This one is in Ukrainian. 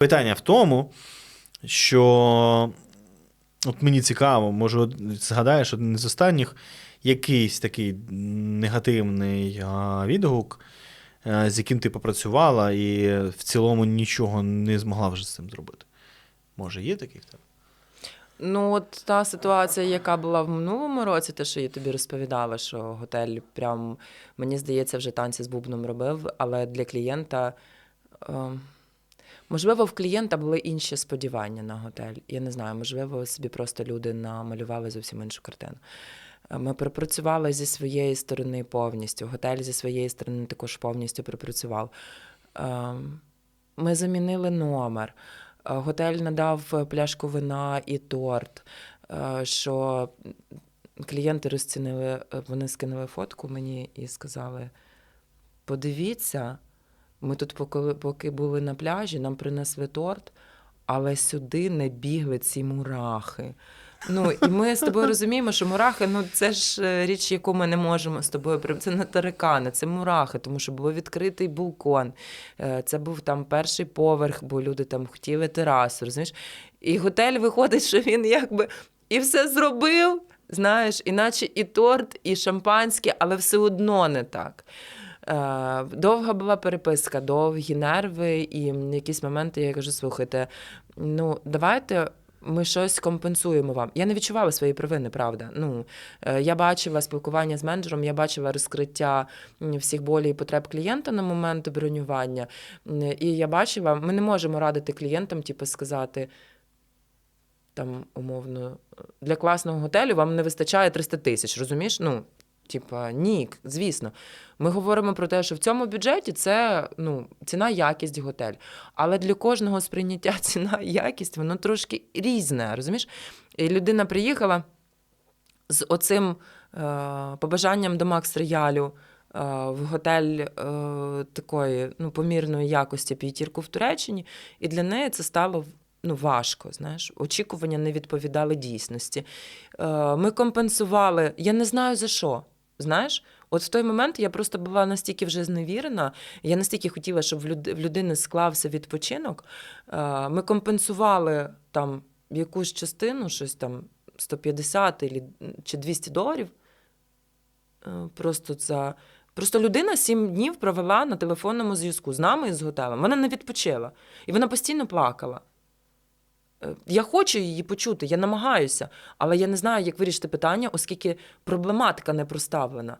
Питання в тому, що от мені цікаво, може, згадаєш один з останніх якийсь такий негативний відгук, е, з яким ти попрацювала, і в цілому нічого не змогла вже з цим зробити. Може, є такий в тебе? Ну, от та ситуація, яка була в минулому році, те, що я тобі розповідала, що готель прям, мені здається, вже танці з бубном робив, але для клієнта. Е, можливо, в клієнта були інші сподівання на готель. Я не знаю, можливо, собі просто люди намалювали зовсім іншу картину. Е, Ми пропрацювали зі своєї сторони повністю. Готель зі своєї сторони також повністю пропрацював. Е, Ми замінили номер. Е, Готель надав пляшку вина і торт. е, Що клієнти розцінили, вони скинули фотку мені і сказали: подивіться, ми тут поки, поки були на пляжі, нам принесли торт, але сюди не бігли ці мурахи. Ну, і ми з тобою розуміємо, що мурахи ну це ж е, річ, яку ми не можемо з тобою Це не тарикани, це мурахи, тому що був відкритий балкон. Е, Це був там перший поверх, бо люди там хотіли терасу, розумієш? І готель виходить, що він якби і все зробив, знаєш, іначе і торт, і шампанське, але все одно не так. Е, Довга була переписка, довгі нерви, і якісь моменти я кажу: слухайте, ну давайте. Ми щось компенсуємо вам. Я не відчувала своєї провини, правда. Ну е, я бачила спілкування з менеджером, я бачила розкриття всіх болей і потреб клієнта на момент бронювання. І я бачила, ми не можемо радити клієнтам, типу, сказати. Там, умовно, для класного готелю вам не вистачає 300 тисяч, розумієш? Ну, типа, ні, звісно. Ми говоримо про те, що в цьому бюджеті це ну, ціна якість готель. Але для кожного сприйняття ціна якість, воно трошки різне, розумієш? І людина приїхала з оцим е, побажанням до Макс Роялю е, в готель е, такої ну, помірної якості п'ятірку в Туреччині, і для неї це стало ну, важко. Знаєш, очікування не відповідали дійсності. Е, ми компенсували, я не знаю за що. Знаєш, от в той момент я просто була настільки вже зневірена, я настільки хотіла, щоб в людини склався відпочинок. Е, Ми компенсували там якусь частину, щось там 150 ілі- чи 200 доларів. Е, Просто за. Просто людина сім днів провела на телефонному зв'язку з нами і з готелем. Вона не відпочила. І вона постійно плакала. Е, Я хочу її почути, я намагаюся, але я не знаю, як вирішити питання, оскільки проблематика не проставлена.